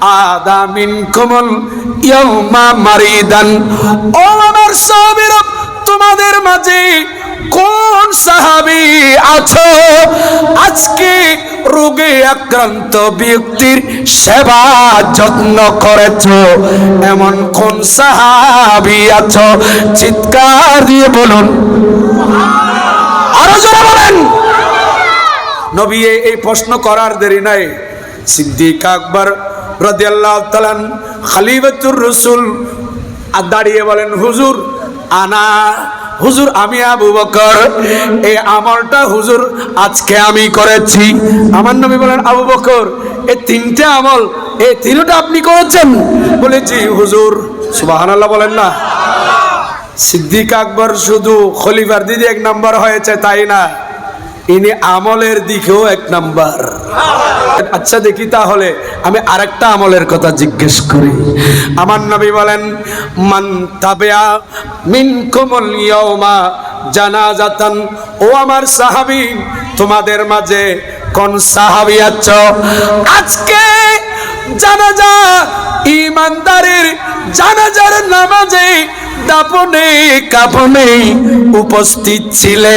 আদামিন কুমল ইয়াউমা মারিদান। ও আমার তোমাদের মাঝে কোন সাহাবি আছো? আজকে রোগে আক্রান্ত ব্যক্তির সেবা যত্ন করেছ? এমন কোন সাহাবি আছো? চিৎকার দিয়ে বলুন। আরও জোরে বলেন। নবী, এই প্রশ্ন করার দেরি নাই। সিদ্দিক আকবর রাসূল দাঁড়িয়ে বলেন, হুজুর, আনা, হুজুর আমি আবু বকর। এই আমলটা হুজুর আজকে আমি করেছি। আমার নবী বলেন, আবু বকর, এই তিনটে আমল, এই তিনটা আপনি করেছেন? বলেছি হুজুর। সুবহানাল্লাহ বলেন না। সিদ্দিক আকবর শুধু খলিফার দিদি এক নাম্বার হয়েছে, তাই না? ইনি আমলের দিকেও এক নাম্বার। আচ্ছা দেখি তাহলে আমি আরেকটা আমলের কথা জিজ্ঞেস করি। আমার নবী বলেন, মান তাবিয়া মিন কুমল ইয়াউমা জানাজাতান। ও আমার সাহাবী, তোমাদের মাঝে কোন সাহাবী আছো? আজকে জানাজা, ইমানদারের জানাজার নামাজে দাপনে কাপনে উপস্থিত ছিলে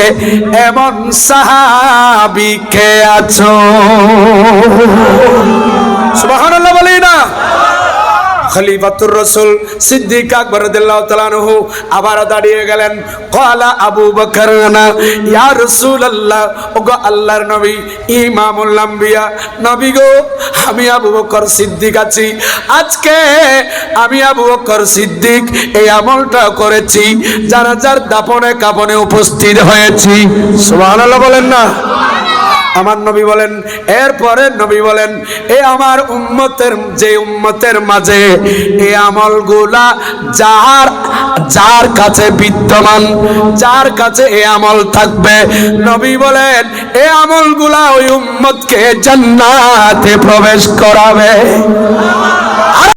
এমন সাহাবিকে আছো? সুবহানাল্লাহ বলি না। খলিফাতুর রসুল সিদ্দিক আকবর রাদিয়াল্লাহু আবার দাঁড়িয়ে গেলেন। ক্বালা আবু বকর, না, ইয়া রাসূলুল্লাহ, ওগো আল্লাহর নবী, ইমামুল আম্বিয়া, নবী গো, আমি আবু বকর সিদ্দিক আছি। আজকে আমি আবু বকর সিদ্দিক এই আমলটা করেছি যারা যার দাপনে কাপনে উপস্থিত হয়েছি। সুবহানাল্লাহ বলেন না। আমার নবী বলেন এরপরে নবী বলেন এ আমার উম্মতের যে উম্মতের মাঝে এ আমলগুলা যার যার কাছে বিদ্যমান যার কাছে এ আমল থাকবে। নবী বলেন এ আমলগুলা ওই উম্মতকে জান্নাতে প্রবেশ করাবে।